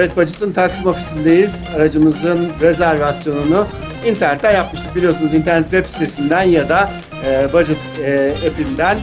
Evet Bacıt'ın Taksim ofisindeyiz. Aracımızın rezervasyonunu internetten yapmıştık. Biliyorsunuz internet web sitesinden ya da e, Budget e, app'inden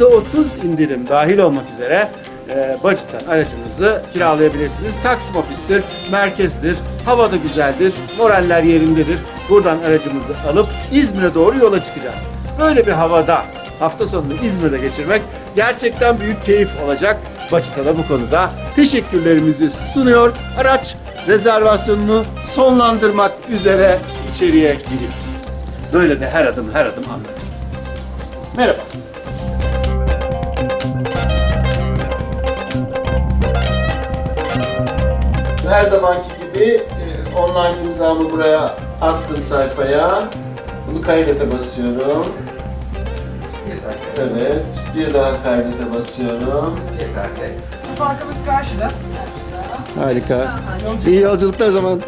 %30 indirim dahil olmak üzere e, Budget'tan aracınızı kiralayabilirsiniz. Taksim ofistir, merkezdir, hava da güzeldir, moraller yerindedir. Buradan aracımızı alıp İzmir'e doğru yola çıkacağız. Böyle bir havada hafta sonunu İzmir'de geçirmek gerçekten büyük keyif olacak. Başta da bu konuda teşekkürlerimizi sunuyor. Araç rezervasyonunu sonlandırmak üzere içeriye giriyoruz. Böyle de her adım her adım anlatayım. Merhaba. Her zamanki gibi e, online imzamı buraya attım sayfaya. Bunu kaydete basıyorum. Evet, bir daha kaydete basıyorum. Yeterli. Bankamız karşıda. Harika. İyi yolculuklar o zaman.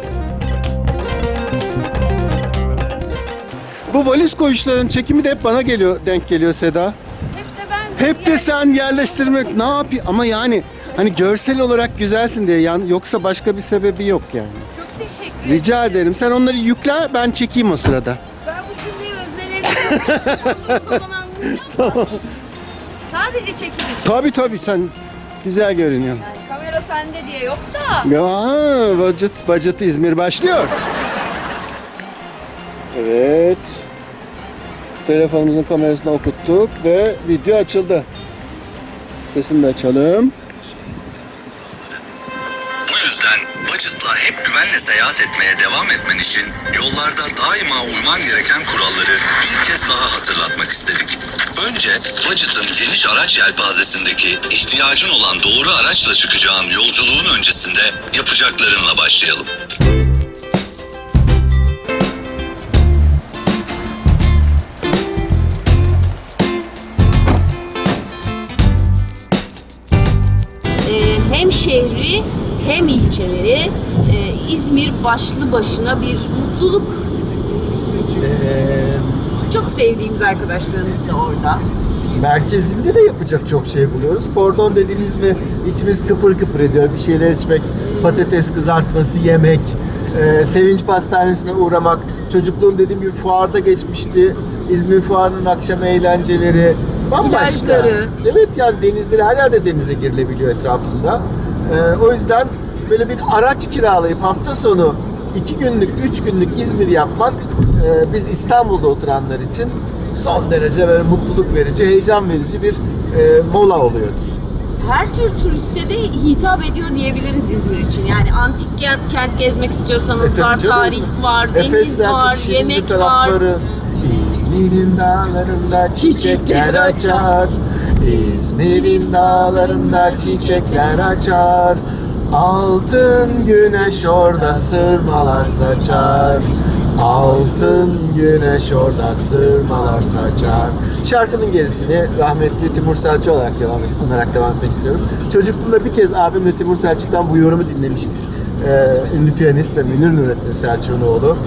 Bu valiz koyuşların çekimi de hep bana geliyor, denk geliyor Seda. Hep de ben. Hep de sen yerleştirmek ne yapayım? Ama yani hani görsel olarak güzelsin diye yani yoksa başka bir sebebi yok yani. Çok teşekkür ederim. Rica ederim. Sen onları yükle ben çekeyim o sırada. Ben bu cümleyi öznelerimi o zaman Sadece çekim için. Tabii tabii sen güzel görünüyor. Yani kamera sende diye yoksa Ya budget, budget İzmir başlıyor. Evet. Telefonumuzun kamerasını okuttuk ve video açıldı. Sesini de açalım. Bu yüzden Budget'la hep güvenle seyahat etmeye devam etmen için yollarda daima uyman gereken kuralları bir kez daha hatırlatmak istedik. Önce Budget'ın geniş araç yelpazesindeki ihtiyacın olan doğru araçla çıkacağın yolculuğun öncesinde yapacaklarınla başlayalım. e, hem şehri hem ilçeleri e, İzmir başlı başına bir mutluluk. Çok sevdiğimiz arkadaşlarımız da orada. Merkezinde de yapacak çok şey buluyoruz. Kordon dediğimiz mi içimiz kıpır kıpır ediyor. Bir şeyler içmek, patates kızartması yemek, e, sevinç pastanesine uğramak. Çocukluğum dediğim gibi fuarda geçmişti. İzmir fuarının akşam eğlenceleri bambaşka. Plajları. Evet yani denizleri her yerde denize girilebiliyor etrafında. E, o yüzden böyle bir araç kiralayıp hafta sonu iki günlük, üç günlük İzmir yapmak e, biz İstanbul'da oturanlar için son derece böyle mutluluk verici, heyecan verici bir e, mola oluyor. Her tür turiste de hitap ediyor diyebiliriz İzmir için. Yani antik kent, gezmek istiyorsanız E, var, canım. tarih var, Efes deniz var, şirinli yemek var. tarafları. İzmir'in dağlarında Çiçekler açar. İzmir'in dağlarında çiçekler açar. Altın güneş orada sırmalar saçar. Altın güneş orada sırmalar saçar. Şarkının gerisini rahmetli Timur Selçuk olarak devam olarak devam etmek istiyorum. Çocukluğumda bir kez abimle Timur Selçuk'tan bu yorumu dinlemiştik. Ee, ünlü piyanist ve Münir Nurettin Selçuk'un oğlu.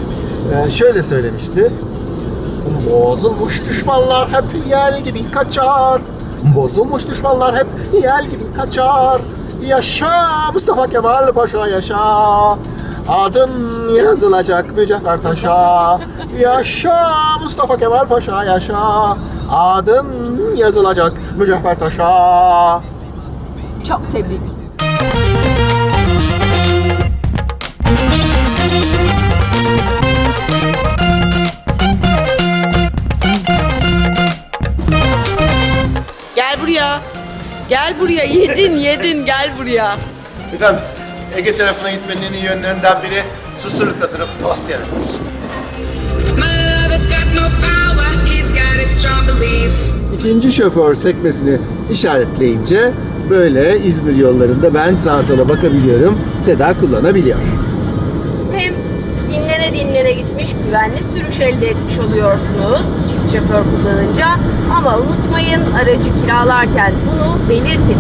Ee, şöyle söylemişti. Bozulmuş düşmanlar hep yel gibi kaçar. Bozulmuş düşmanlar hep yel gibi kaçar. Yaşa Mustafa Kemal Paşa yaşa. Adın yazılacak mücevher taşa. Yaşa Mustafa Kemal Paşa yaşa. Adın yazılacak mücevher taşa. Çok tebrik. Gel buraya. Gel buraya. Yedin yedin gel buraya. Efendim Ege tarafına gitmenin en iyi yönlerinden biri Susurluk'ta durup tost yemektir. My lover's got no power, he's got his strong beliefs. İkinci şoför sekmesini işaretleyince böyle İzmir yollarında ben sağa sola bakabiliyorum. Seda kullanabiliyor. Hem dinlene dinlene gitmiş güvenli sürüş elde etmiş oluyorsunuz şoför kullanınca. Ama unutmayın aracı kiralarken bunu belirtin.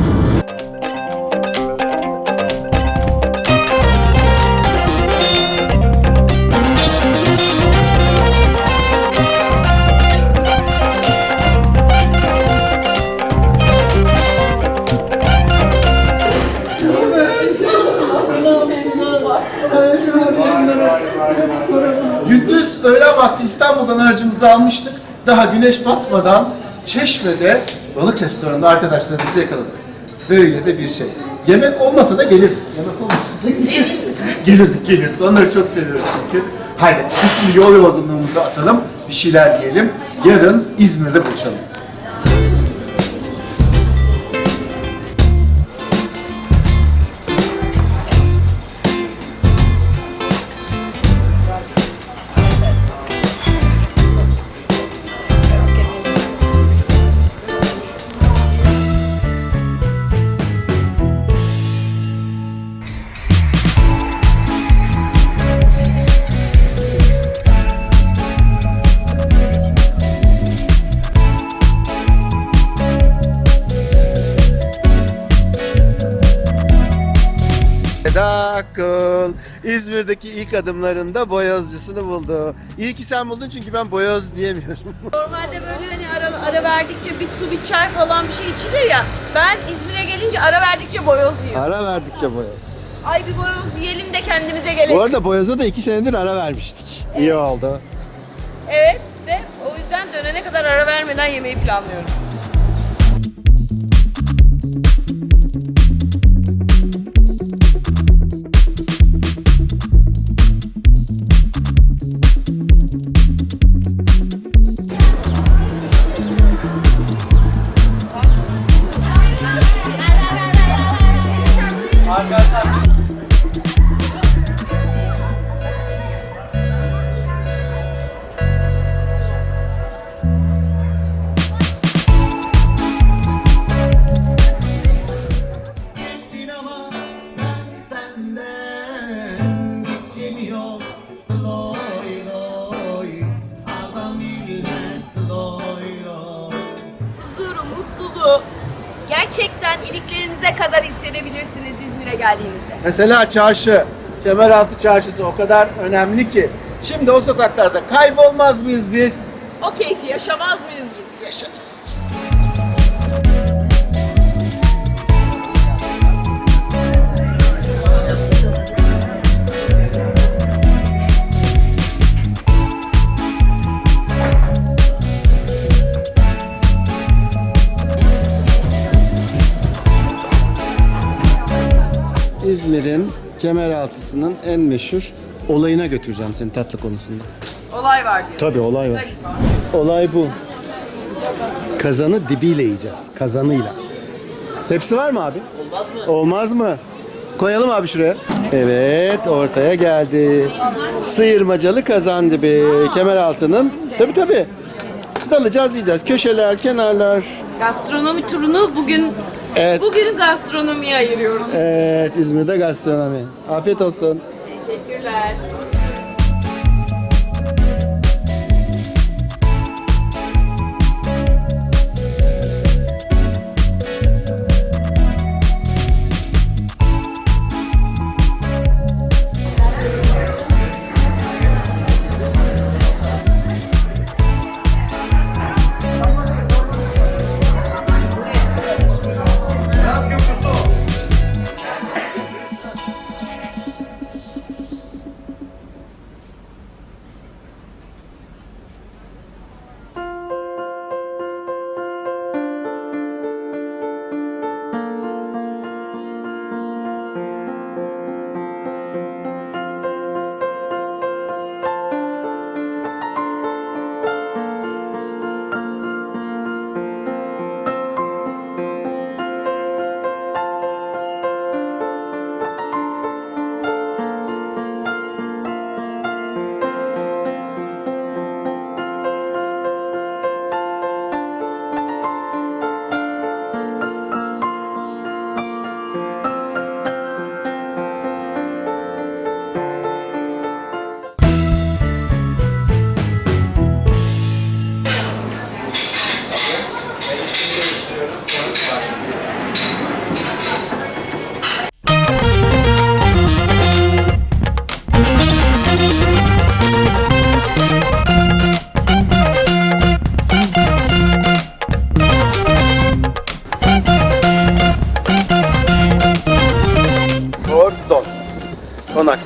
Güneş batmadan Çeşme'de balık restoranında arkadaşlarımızı yakaladık. Böyle de bir şey. Yemek olmasa da gelirdik. Yemek olmasa da gelirdik. gelirdik gelirdik. Onları çok seviyoruz çünkü. Haydi biz şimdi yol yorgunluğumuzu atalım. Bir şeyler yiyelim. Yarın İzmir'de buluşalım. İzmir'deki ilk adımlarında boyozcusunu buldu. İyi ki sen buldun çünkü ben boyoz diyemiyorum. Normalde böyle hani ara, ara verdikçe bir su bir çay falan bir şey içilir ya. Ben İzmir'e gelince ara verdikçe boyoz yiyorum. Ara verdikçe boyoz. Ay bir boyoz yiyelim de kendimize gelelim. Bu arada boyoza da iki senedir ara vermiştik. İyi oldu. Evet ve o yüzden dönene kadar ara vermeden yemeği planlıyorum. İzmir'e geldiğinizde. Mesela çarşı, Kemeraltı Çarşısı o kadar önemli ki. Şimdi o sokaklarda kaybolmaz mıyız biz? O keyfi yaşamaz mıyız biz? Yaşarız. İzmir'in Kemeraltısı'nın en meşhur olayına götüreceğim seni tatlı konusunda. Olay var diyorsun. Tabii olay var. Olay bu. Kazanı dibiyle yiyeceğiz. Kazanıyla. Tepsi var mı abi? Olmaz mı? Olmaz mı? Koyalım abi şuraya. Evet ortaya geldi. Sıyırmacalı kazan dibi. Kemeraltı'nın. Tabii tabii. Dalacağız yiyeceğiz. Köşeler, kenarlar. Gastronomi turunu bugün Evet. bugün gastronomiye ayırıyoruz. Evet İzmir'de gastronomi. Afiyet olsun. Teşekkürler.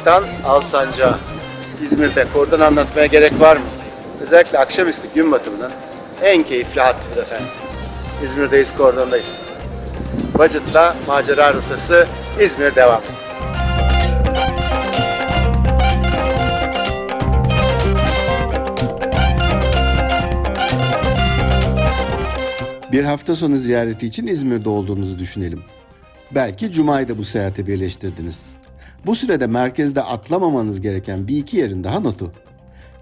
Konaktan Alsancak'a. İzmir'de kordon anlatmaya gerek var mı? Özellikle akşamüstü gün batımının en keyifli hattıdır efendim. İzmir'deyiz, Kordon'dayız. Budget'la macera rotası İzmir devam. Bir hafta sonu ziyareti için İzmir'de olduğunuzu düşünelim. Belki Cuma'yı da bu seyahate birleştirdiniz. Bu sürede merkezde atlamamanız gereken bir iki yerin daha notu.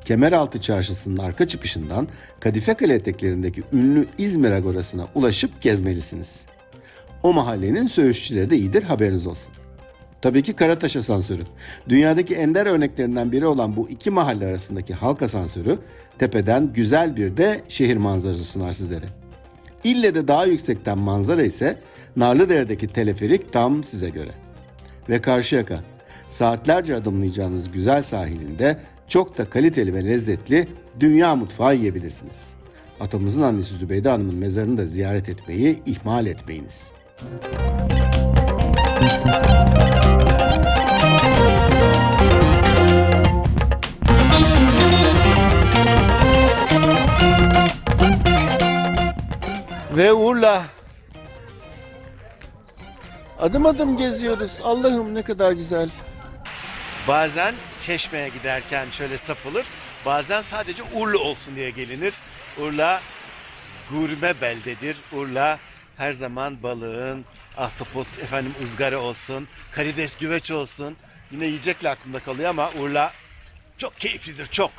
Kemeraltı Çarşısı'nın arka çıkışından Kadife Kale eteklerindeki ünlü İzmir Agorası'na ulaşıp gezmelisiniz. O mahallenin söğüşçüleri de iyidir haberiniz olsun. Tabii ki Karataş asansörü. Dünyadaki ender örneklerinden biri olan bu iki mahalle arasındaki halk asansörü tepeden güzel bir de şehir manzarası sunar sizlere. İlle de daha yüksekten manzara ise Narlıdere'deki teleferik tam size göre. Ve Karşıyaka, saatlerce adımlayacağınız güzel sahilinde çok da kaliteli ve lezzetli dünya mutfağı yiyebilirsiniz. Atamızın annesi Zübeyde Hanım'ın mezarını da ziyaret etmeyi ihmal etmeyiniz. Ve Urla. Adım adım geziyoruz. Allah'ım ne kadar güzel. Bazen Çeşme'ye giderken şöyle sapılır. Bazen sadece Urla olsun diye gelinir. Urla gurme beldedir. Urla her zaman balığın, ahtapot, efendim ızgara olsun, karides güveç olsun. Yine yiyecekle aklımda kalıyor ama Urla çok keyiflidir, çok.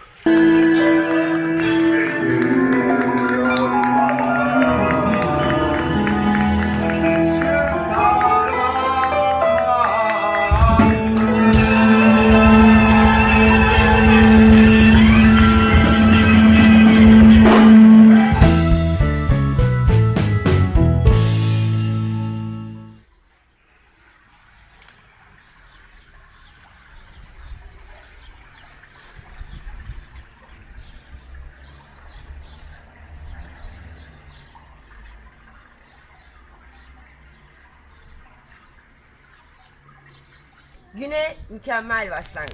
Güne mükemmel başlangıç.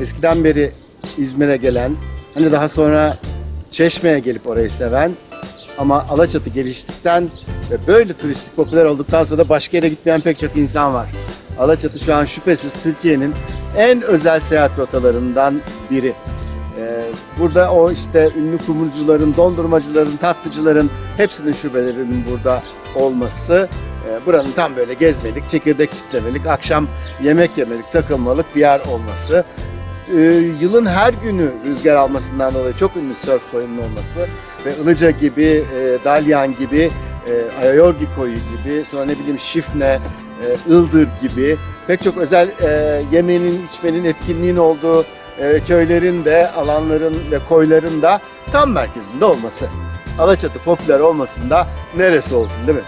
Eskiden beri İzmir'e gelen, hani daha sonra Çeşme'ye gelip orayı seven ama Alaçatı geliştikten ve böyle turistik popüler olduktan sonra da başka yere gitmeyen pek çok insan var. Alaçatı şu an şüphesiz Türkiye'nin en özel seyahat rotalarından biri. Burada o işte ünlü kumrucuların, dondurmacıların, tatlıcıların hepsinin şubelerinin burada olması e, buranın tam böyle gezmelik, çekirdek çitlemelik, akşam yemek yemelik, takılmalık bir yer olması. Ee, yılın her günü rüzgar almasından dolayı çok ünlü surf koyunun olması ve Ilıca gibi, e, Dalyan gibi, e, Ayayorgi koyu gibi, sonra ne bileyim Şifne, e, Ildır gibi pek çok özel e, yemenin, içmenin, etkinliğin olduğu e, köylerin de, alanların ve koyların da tam merkezinde olması. Alaçatı popüler olmasında neresi olsun değil mi?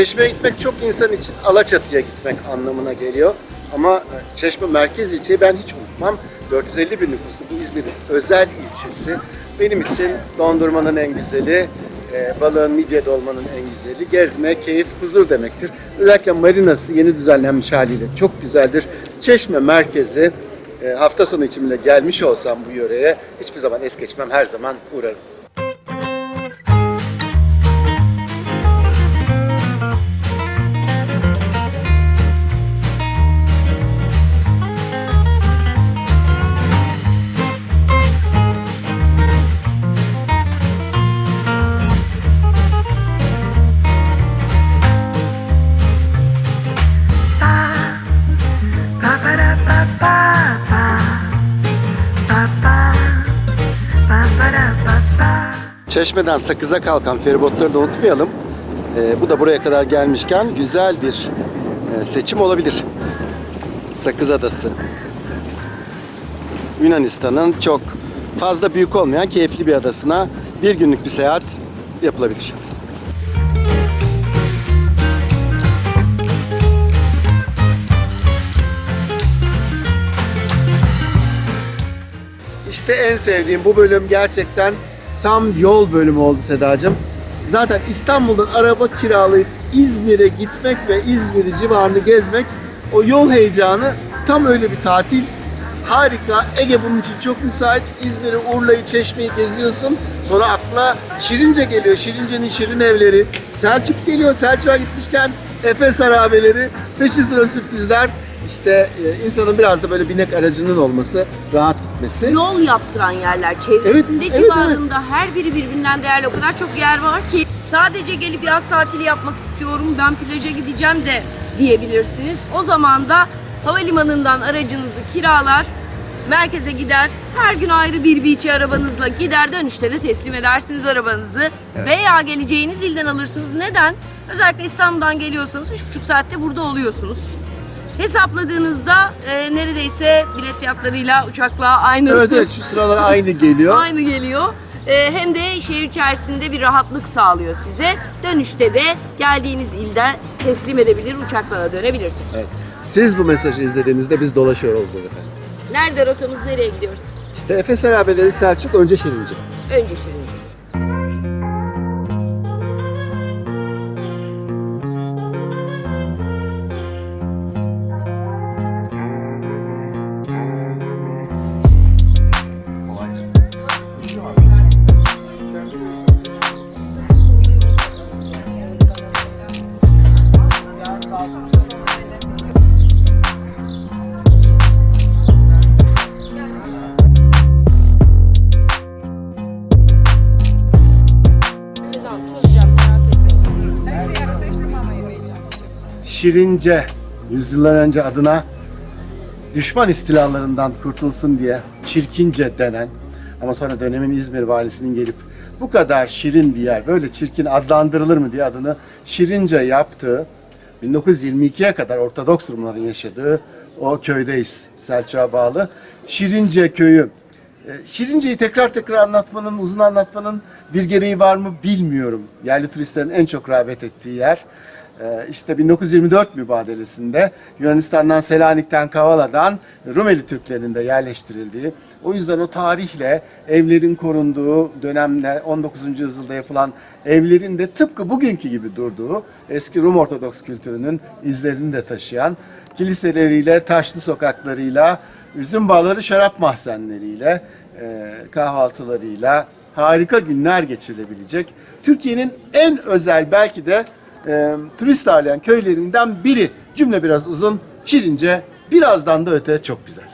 Çeşme'ye gitmek çok insan için Alaçatı'ya gitmek anlamına geliyor. Ama Çeşme merkez ilçeyi ben hiç unutmam. 450 bin nüfuslu bu İzmir'in özel ilçesi. Benim için dondurmanın en güzeli, e, balığın midyede olmanın en güzeli. Gezme, keyif, huzur demektir. Özellikle marinası yeni düzenlenmiş haliyle çok güzeldir. Çeşme merkezi e, hafta sonu için bile gelmiş olsam bu yöreye hiçbir zaman es geçmem. Her zaman uğrarım. Çeşmeden Sakız'a kalkan feribotları da unutmayalım. Ee, bu da buraya kadar gelmişken güzel bir e, seçim olabilir. Sakız Adası. Yunanistan'ın çok fazla büyük olmayan keyifli bir adasına bir günlük bir seyahat yapılabilir. İşte en sevdiğim bu bölüm gerçekten tam yol bölümü oldu Sedacığım. Zaten İstanbul'dan araba kiralayıp İzmir'e gitmek ve İzmir'i civarını gezmek o yol heyecanı tam öyle bir tatil. Harika. Ege bunun için çok müsait. İzmir'i, Urla'yı, Çeşme'yi geziyorsun. Sonra akla Şirince geliyor. Şirince'nin şirin evleri. Selçuk geliyor. Selçuk'a gitmişken Efes harabeleri, peşi sıra sürprizler. İşte e, insanın biraz da böyle binek aracının olması, rahat gitmesi. Yol yaptıran yerler çevresinde Evet, evet, civarında her biri birbirinden değerli o kadar çok yer var ki sadece gelip yaz tatili yapmak istiyorum ben plaja gideceğim de diyebilirsiniz. O zaman da havalimanından aracınızı kiralar merkeze gider her gün ayrı bir beach'e arabanızla gider dönüşte de teslim edersiniz arabanızı veya geleceğiniz ilden alırsınız. Neden? Özellikle İstanbul'dan geliyorsanız 3,5 saatte burada oluyorsunuz. Hesapladığınızda e, neredeyse bilet fiyatlarıyla uçakla aynı. Evet evet şu sıralar aynı geliyor. Aynı geliyor. E, hem de şehir içerisinde bir rahatlık sağlıyor size. Dönüşte de geldiğiniz ilde teslim edebilir, uçakla da dönebilirsiniz. Evet. Siz bu mesajı izlediğinizde biz dolaşıyor olacağız efendim. Nerede rotamız, nereye gidiyoruz? İşte Efes harabeleri Selçuk önce Şirince. Önce Şirince. Şirince yüzyıllar önce adına düşman istilalarından kurtulsun diye çirkince denen ama sonra dönemin İzmir valisinin gelip bu kadar şirin bir yer böyle çirkin adlandırılır mı diye adını Şirince yaptığı 1922'ye kadar Ortodoks Rumların yaşadığı o köydeyiz Selçuk'a bağlı. Şirince köyü e, Şirince'yi tekrar tekrar anlatmanın, uzun anlatmanın bir gereği var mı bilmiyorum. Yerli turistlerin en çok rağbet ettiği yer. E, İşte 1924 mübadelesinde Yunanistan'dan, Selanik'ten, Kavala'dan Rumeli Türklerinin de yerleştirildiği, o yüzden o tarihle evlerin korunduğu dönemler, 19. yüzyılda yapılan evlerin de tıpkı bugünkü gibi durduğu eski Rum Ortodoks kültürünün izlerini de taşıyan, kiliseleriyle, taşlı sokaklarıyla, üzüm bağları şarap mahzenleriyle, e, kahvaltılarıyla harika günler geçirilebilecek. Türkiye'nin en özel belki de e, turist ağırlayan köylerinden biri. Cümle biraz uzun, şirince, birazdan da öte çok güzel.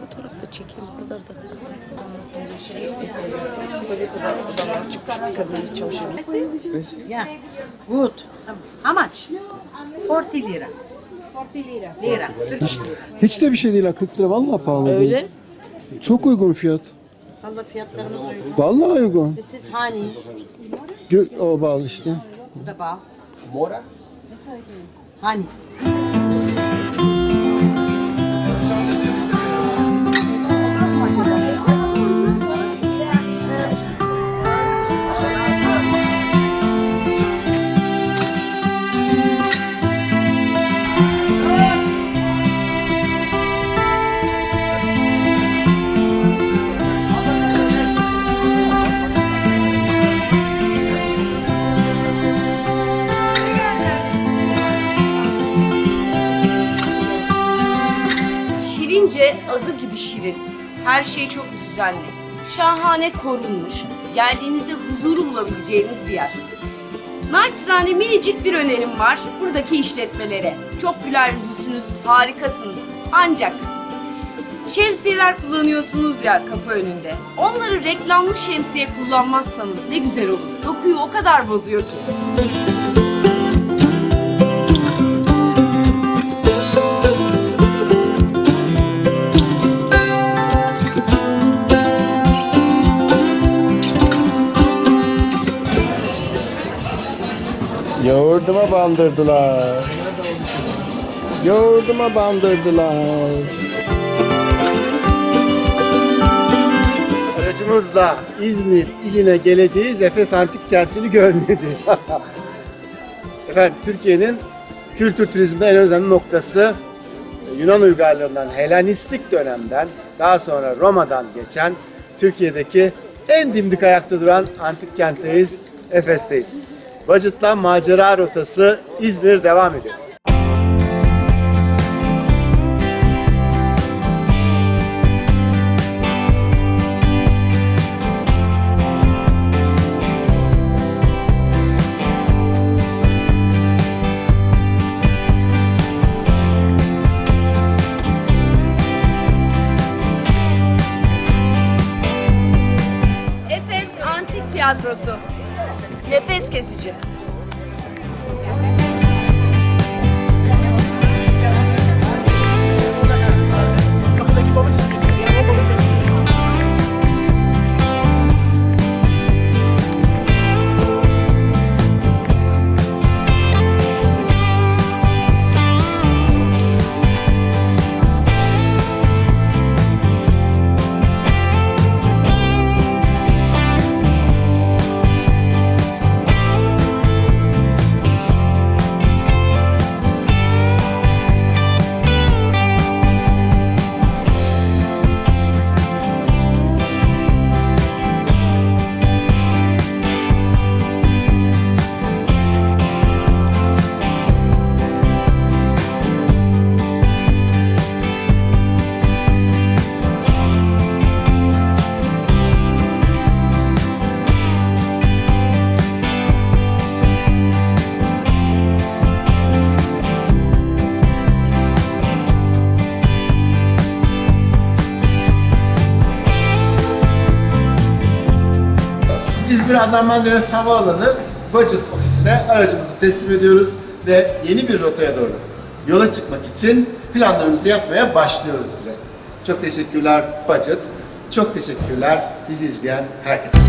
Fotoğrafta çekeyim o kadar da. Yeah. Good. How much? 40 lira. 40 lira. Lira. Hiç de bir şey değil ha, 40 lira vallahi pahalı Öyle. Çok uygun fiyat. Allah fiyatlarımız uygun. Vallahi uygun. This is honey. Gö- o bağlı işte. Bu da bal. Mora? Honey. Her şey çok düzenli. Şahane korunmuş. Geldiğinizde huzuru bulabileceğiniz bir yer. Naçizane minicik bir önerim var buradaki işletmelere. Çok güler yüzlüsünüz, harikasınız. Ancak şemsiyeler kullanıyorsunuz ya kapı önünde. Onları reklamlı şemsiye kullanmazsanız ne güzel olur. Dokuyu o kadar bozuyor ki. Yoğurduma bandırdılar. Yoğurduma bandırdılar. Aracımızla İzmir iline geleceğiz. Efes Antik Kenti'ni görmeyeceğiz. Efendim Türkiye'nin kültür turizminde en önemli noktası Yunan uygarlığından Helenistik dönemden daha sonra Roma'dan geçen Türkiye'deki en dimdik ayakta duran antik kentteyiz, Efes'teyiz. Budget'la macera rotası İzmir devam ediyor. Efes Antik Tiyatrosu. esse dia. İzmir Adnan Menderes Havaalanı Budget ofisine aracımızı teslim ediyoruz ve yeni bir rotaya doğru yola çıkmak için planlarımızı yapmaya başlıyoruz bile. Çok teşekkürler Budget. Çok teşekkürler bizi izleyen herkese.